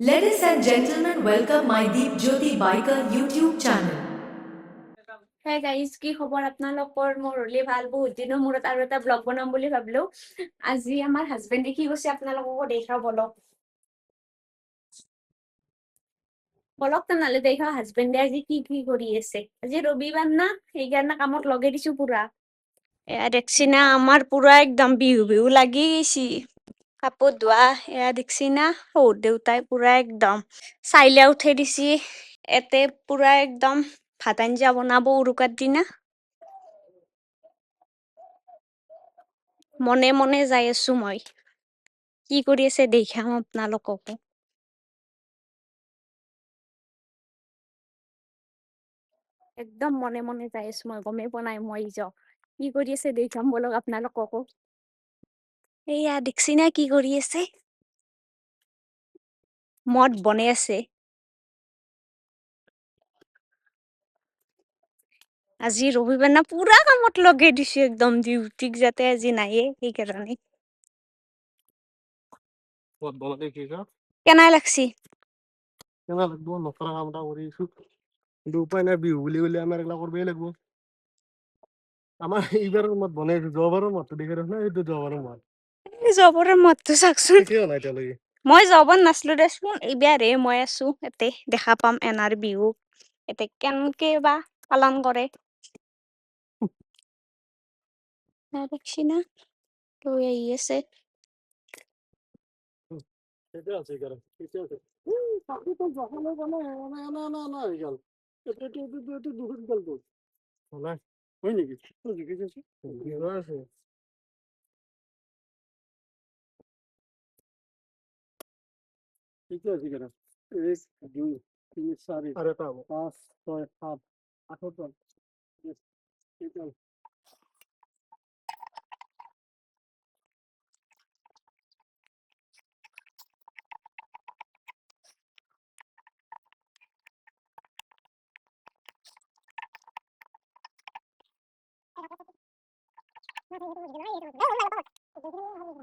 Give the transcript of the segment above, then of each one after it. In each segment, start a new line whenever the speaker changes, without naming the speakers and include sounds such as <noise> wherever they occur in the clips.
Ladies and gentlemen, welcome my Deep Jyoti Biker YouTube channel.
Hey guys কি খবৰ আপোনালোকৰ? মোৰ হলি ভালো বহুত দিনৰ মূৰত আৰু এটা ব্লগ বনাম বুলি ভাবিলো। আজি আমাৰ হাজবেণ্ডে কি কৈছে আপোনালোককো দেখাও বলক। বলক তেনেহ'লে দেখাও হাজবেণ্ডে আজি কি কি কৰি আছে। আজি ৰবিবাৰ না সেইকাৰণে কামত লগাই দিছো পুৰা। এয়া দেখছি না আমাৰ পুৰা একদম বিহু বিহু লাগি গৈছি। কাপোৰ ধোৱা এয়া দেখছি না সৰু দেউতাই পুৰা একদম চাইলে উঠাই দিছি এতে পুৰা একদম ভাত আঞ্জা বনাব উৰুকাৰ দিনা। মনে মনে যাই আছো মই। কি কৰি আছে দেখাম আপোনালোককো। একদম মনে মনে যাই আছো মই গমেই পোৱা নাই মই যাওঁ কি কৰি আছে দেখাম বলক আপোনালোককো। এইয়া দেখছি না কি কৰি আছে? মদ বনাই আছে। আজি ৰবিবাৰ না পুৰা কামত লগাই দিছো একদম ডিউটিক যাতে আজি নায়ে সেইকাৰণে।
ক'ত বনাতে কি কা?
কেনাই লাগছি।
কেনা লাগব নকৰা কাম এটা কৰি আছো। কিন্তু উপায় নাই বিহু বুলি ক'লে আমাৰ এইগিলা কৰিবই লাগব। আমাৰ এইবাৰৰ মত বনাই আছো যোৱাবাৰৰ মতটো দেখি ৰখ না এইটো যোৱাবাৰৰ মত
এই জবৰৰ মদটো চাকচোন মই জবত নাছিলো দেচোন এইবাৰে মই আছো ইয়াতে দেখা পাম এনাৰ বিহু। ইয়াতে কেনেকে বা পালন কৰে। দেখছি না লৈ আহি আছে।
কেতিয়া আছে। তই জিকি আছে বিহু আছে কেতিয়া আছে এইকাৰণে এক দুই তিনি চাৰি আৰু এটা হ'ব পাঁচ ছয় সাত আঠটা কেতিয়া দৌৰাৰ মোৰ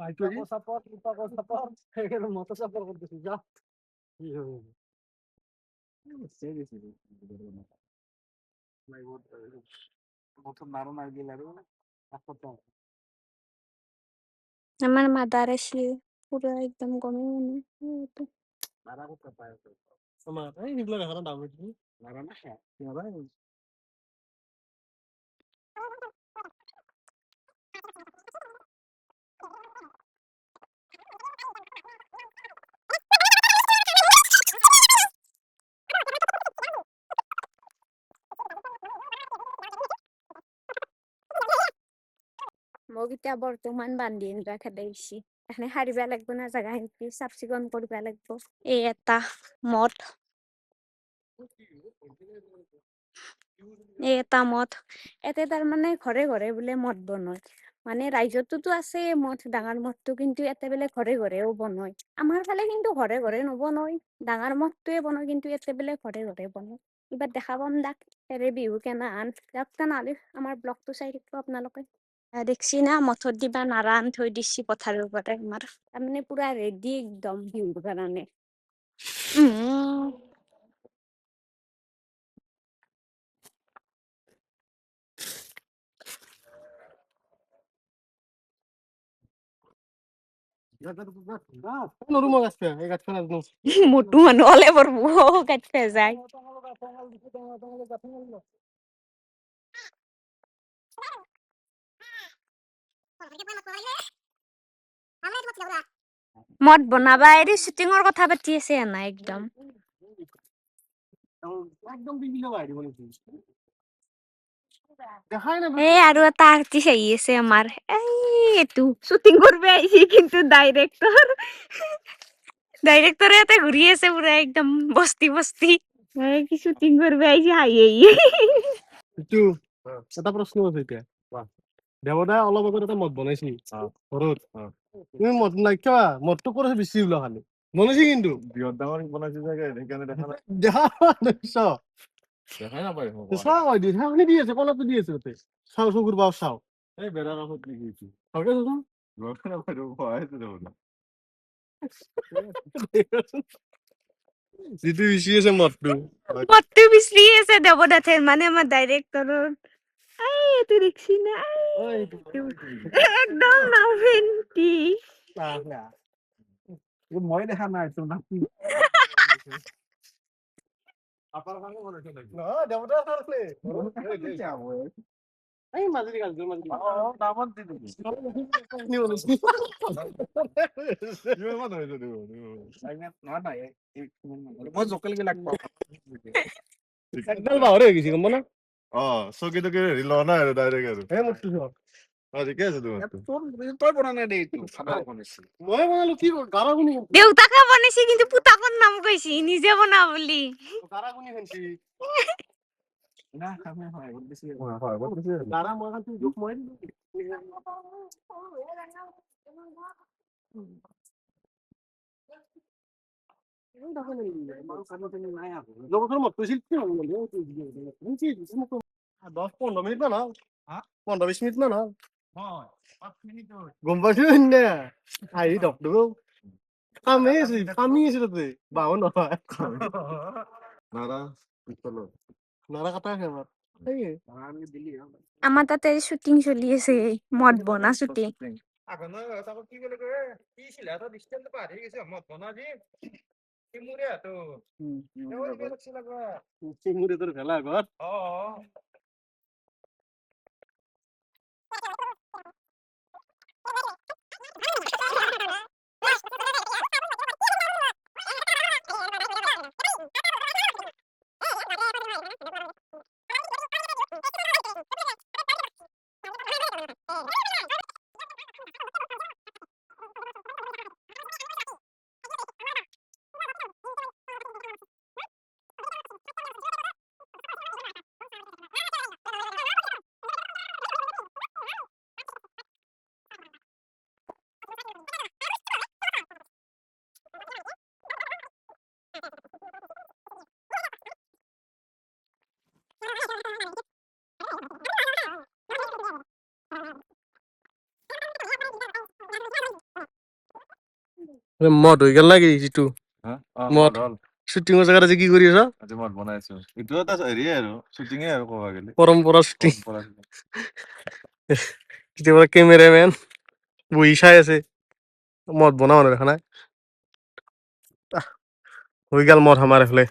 এখন ক'ত দিছ নাকি
Patay ka timay si Ubro.
হৈ গৈছে
Pulsas din.
বাইটো আজি
support, ipa ko support. Kaya moto support ko dito siya.
কি হ'ব
Serious ini. May wood. Moto naroon na gilaro. Ako to.
আমার মাদার আসি পুরো একদম গমে মনে
ko pa pa.
আমাৰ এই সেইবিলাক এখন দাম হৈছে
Nara na siya.
এতিয়া বৰ্তমান বান্ধি আনিবা খেদাইছি এখানে সাৰিবা লাগব না জাগা খিনি চাফ চিকুণ কৰিবা লাগব। এই এটা মদ। এই এটা মদ। এতে তাৰমানে ঘৰে ঘৰে বোলে মদ বনয়। মানে ৰাইজতোতো আছে মদ ডাঙৰ মদটো কিন্তু ইয়াতে বোলে ঘৰে ঘৰেও বনয়। আমাৰ ফালে কিন্তু ঘৰে ঘৰে নবনয় ডাঙৰ মদটোৱে বনয় কিন্তু ইয়াতে বোলে ঘৰে ঘৰে বনয়। এইবাৰ দেখা পাম দাক এৰে বিহু কেনা আন। যাওক তেনেহ'লে আমাৰ ব্লগটো চাই থাকিব আপোনালোকে। দেখছি না মঠত দিবা নাৰা আন থৈ দিছি পথাৰৰ পৰা আমাৰ তাৰমানে পুৰা ৰেডি একদম বিহুৰ কাৰণে।
গাছ
মোটো মানুহ হলে পৰব কাটতে যায় মদ বনাবা এৰি শ্বুটিঙৰ কথা পাতি আছে এনা একদম? আৰু এটা আৰ্টিষ্ট আহি আছে আমাৰ। এই, এইটো শ্বুটিং কৰিব আহিছে কিন্তু ডাইৰেক্টৰ ডাইরেক্টরে এতে ঘুরি আছে পুরা একদম বস্তি বস্তি। কি শুটিং করবে আইছি হাই হাই
এটা প্ৰশ্ন আছে এতিয়া। দেৱদাই অলপ আগত এটা মদ বনাইছি। ঘৰত। তুমি মদ নাই কিয়? মদটো কৰিছে বেছি ওলা খালি। বনাইছি কিন্তু।
বিহত ডাঙৰ বনাইছে চাগে সেইকাৰণে দেখা নাই। <laughs>
দেখা চাও
দেখাই নাপায়
চাও হয় দি আছে কলপটো দি আছে তাতে। চাও চকুৰ বাও চাও।
এই বেৰা কাষত
ভালকে চাচোন।
নাপায় ভৰাইছে দেখোন
যিটো বিচি আছে মদটো।
মতটো বিচৰি আছে দেৱদাথে মানে আমাৰ ডাইৰেক্টৰৰ আই দেখছি না একদম নাও ভেন্টি
মই দেখা নাই তোৰ নাতি মই জোকেল গিলাক
একডাল বাহৰে হৈ গৈছে গম না
অ চকী তকী হেৰি লোৱা নাই আৰু ডাইৰেক্ট আৰু।
সেই মদটো চোৱা।
অ ঠিকে আছে তোমাৰ
তোৰ তই বনা নাই দেই এইটো খানা বনাইছে
মই বনালো কি কৰো
দেউতাকে বনাইছে কিন্তু পুতাকৰ নাম কৈছি নিজে বনা বুলি।
গাৰা গুনি
না খামে হয় বহুত বেছি
গাৰা মই খান দুখ মই মিনিট মান হ'ল
হয় পাঁচ মিনিটৰ
গম পাইছো নে আহি ডক্টৰ কামেই আছে কামি আছে তাতে বাহো নহয়
নাৰা পিছফালৰ
নাৰা কাটা আছে আমাৰ সেয়ে
আমি দিলি
আমাৰ তাতে শ্বুটিং চলি আছে মদ বনা শ্বুটিং
আগনৰ তাকো কি বুলি কয় কি ছিলে এটা ডিষ্টেঞ্চ পাহৰি গৈছে মত বনা যি সিমুৰে হাতো
চিঙুৰি তোৰ ভেলা ঘৰ
অ
মদ হৈ গেল নাকি যিটো? মদ। শুটিং এর জায়গাটা কি আছ?
আজি মদ বনাইছো। এইটো এটা হেৰিয়ে আৰু শ্বুটিঙে আৰু ক'ব গ'লে।
পৰম্পৰা
পৰম্পৰা shooting।
কেতিয়াবা কেমেৰামেন বহি চাই আছে। মদ বনাও মানুহ দেখা নাই? হৈ গেল মদ আমাৰ এইফালে।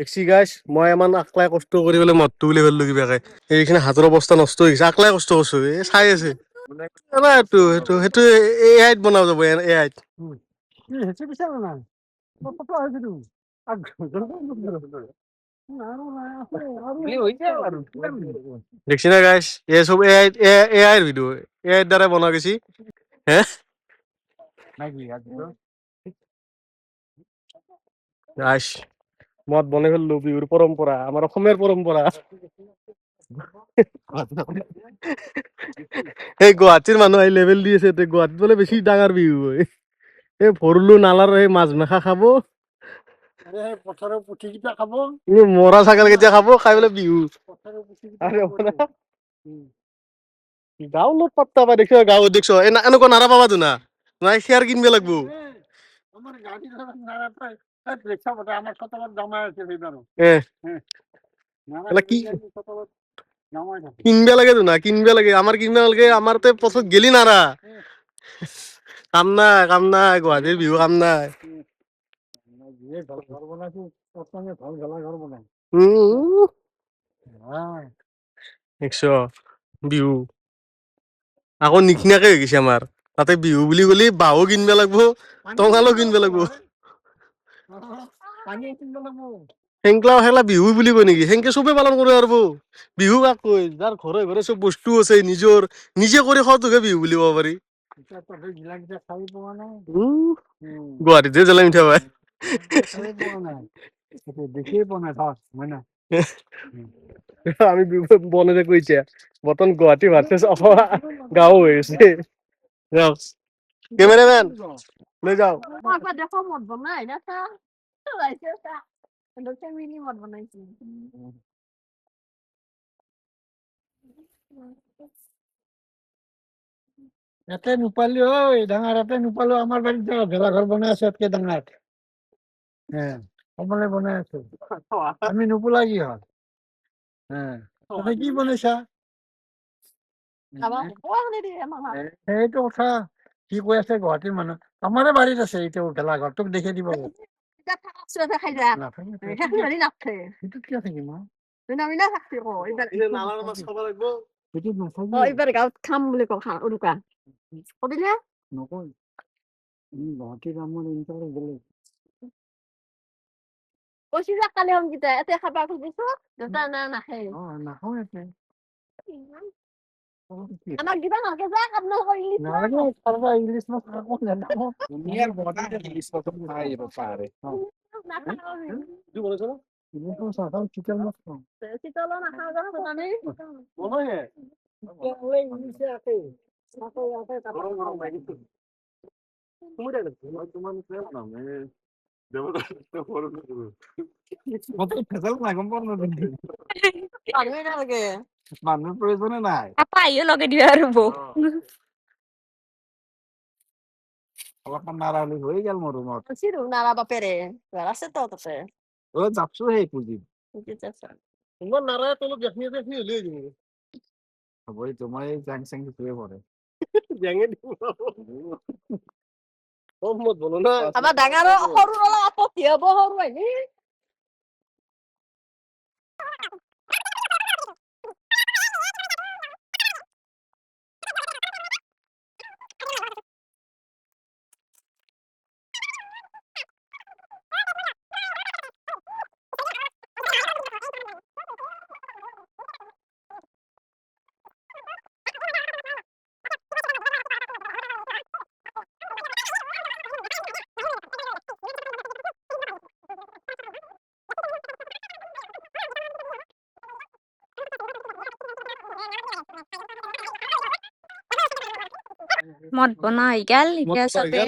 দেখছি গাইছ মই ইমান আকলাই কষ্ট কৰি পেলাই মদটো বুলি পেলালো কিবাকে এইখিনি হাতৰ অৱস্থা নষ্ট হৈ গৈছে আকলাই কষ্ট কৰিছো এই চাই আছে। সেইটো সেইটো এ আইত বনাব যাব এ আইত দেখছি না গাইছ এ সব এ আই এ আইৰ ভিডিঅ এ আইৰ দ্বাৰা বনা গেছি
আজি
গাইছ মদ বনাই ফেলল বিহুৰ পৰম্পৰা আমাৰ অসমীয়াৰ পৰম্পৰা এই গুৱাহাটীৰ মানুহ আহি লেবেল দি আছে তে গুৱাহাটীত বোলে বেছি ডাঙৰ বিহু হয়। এই ভৰলো নালাৰ সেই মাছ মেখা খাব। এই মৰা ছাগল কেতিয়া খাব খাই পেলাই বিহু। গাঁও লোক পাত্তা পাই দেখছ গাঁৱত দেখছ এনা- এনেকুৱা নাৰা পাবাতো না? নাই খেৰ কিনব লাগব।
জমাই আছে
কি
জমাই থাকে
কিনবা লাগেতো না কিনবা লাগে আমাৰ কিনবা নালাগে আমাৰ তে পথত গেলি নাৰা কাম নাই কাম নাই গুৱাহাটীৰ বিহু কাম নাই
হয়।
দেখছ বিহু আকৌ নিখিনাকে হৈ গৈছে আমাৰ। তাতে বিহু বুলি ক'লি বাঁহো কিনবা লাগব টঙালো কিনবা লাগব। সেংকলা সেলা বিহু বুলি কয় নেকি? সেংকে চবে পালন কৰে আৰু বিহু কাক কয়? যাৰ ঘৰে ঘৰে চব বস্তু আছে নিজৰ নিজে কৰি খোৱাটোকে বিহু বুলি ক'ব পাৰি। গুৱাহাটীতে জ্বলাই মিঠা পায় <laughs> আমি বনতে কৈছে বৰ্তমান গুৱাহাটী ভাৰ্চেছ গাঁও হৈ আছে। কেমেৰামেন লৈ যাও
একবার দেখো মদ বনাই না তা চলাইছে তা এন্ডকে মিনি মদ বানাইছি
ইয়াতে নোপালি ঐ ডাঙৰ ইয়াতে নোপালো আমাৰ বাৰীত যাওঁ ভেলাঘৰ বনাই আছে ইয়াতকে ডাঙৰ হে কমলে বনাই আছো আমি নোপোলা কি হ'ল হে তই কি বনাইছা সেইটো কথা সি কৈ আছে গুৱাহাটীৰ মানুহ। আমাৰে বাৰীত আছে এতিয়া গেলাঘৰ তোক দেখি দিব।
কালি সংগীতা এতিয়া খাব খুজিছ। দেউতা না নাখায়
অ নাখাওঁ ইয়াতে অ, কি?
আমাক দিবা নালাগে যা কাম নকৰিলি
নালাগে কাৰোবা ইংলিছ মাছ খাব নাজানো
দুনিয়াৰ বৰ্ডাৰ ইংলিছ মাছটো খাই আহিব পাৰে
নাখাওঁ
কি বনাইছ না
ইংলিছ মাছ নাখাওঁ চিকেন মাছ খাওঁ।
চিতলো নাখাওঁ যা জানি
বনাই হে
ইংলিছে আছে
তুমি দেখ মই তোমাৰ নিচিনাই বনাম। এ
মইতো ভেজাল নাই গম পোৱা নাই
পাৰবি নালাগে।
মানুহৰ প্ৰয়োজনে নাই।
আপা আহিও লগে দিবা আৰু বৌ
অলপমান নাৰা হ'লে হৈ গেল ৰুমত।
চিৰু নাৰা বাপেৰে। ঘৰ আছে তো তাতে।
অ যাবছো সেই পুঁজি।
তোমাৰ নাৰায় তলত গাখনি গাখনি হ'লে হৈ যাব
হ'ব এইটো মই জেং চেং সেইটোৱে পৰে।
জেঙে দিব। কম মত বনো না
ডাঙৰ সৰু অলপ আপত্তি হ'ব সৰু আহিলি মদ বনোৱা হৈ গেল এতিয়া চবে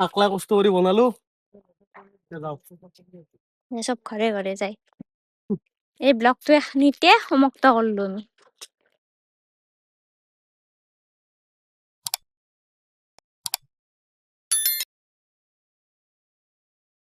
আকলা কষ্ট কৰি বনালো।
চব ঘৰে ঘৰে যায়। এই ব্লগটো এখনিতে সমাপ্ত কৰিলো আমি।